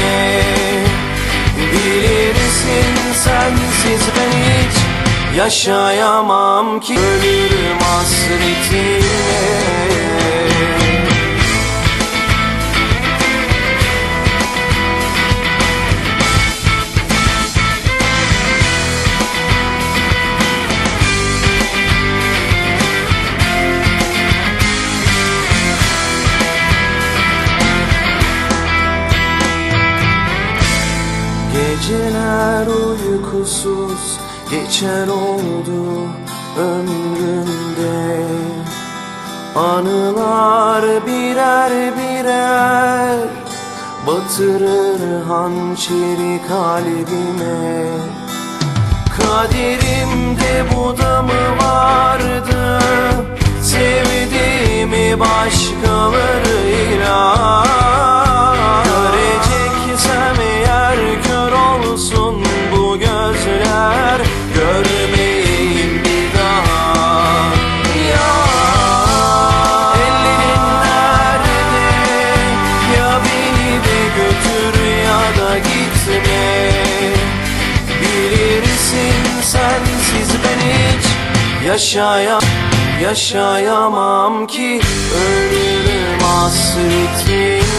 gitme Bilirsin sensiz ben hiç Yaşayamam ki? Ölürüm hasretinle uykusuz geçer oldu ömrümde. Anılar birer birer batırır hançeri kalbime. Kaderimde bu da mı vardı sensiz ben hiç yaşayam yaşayamam ki. Ölürüm hasretinle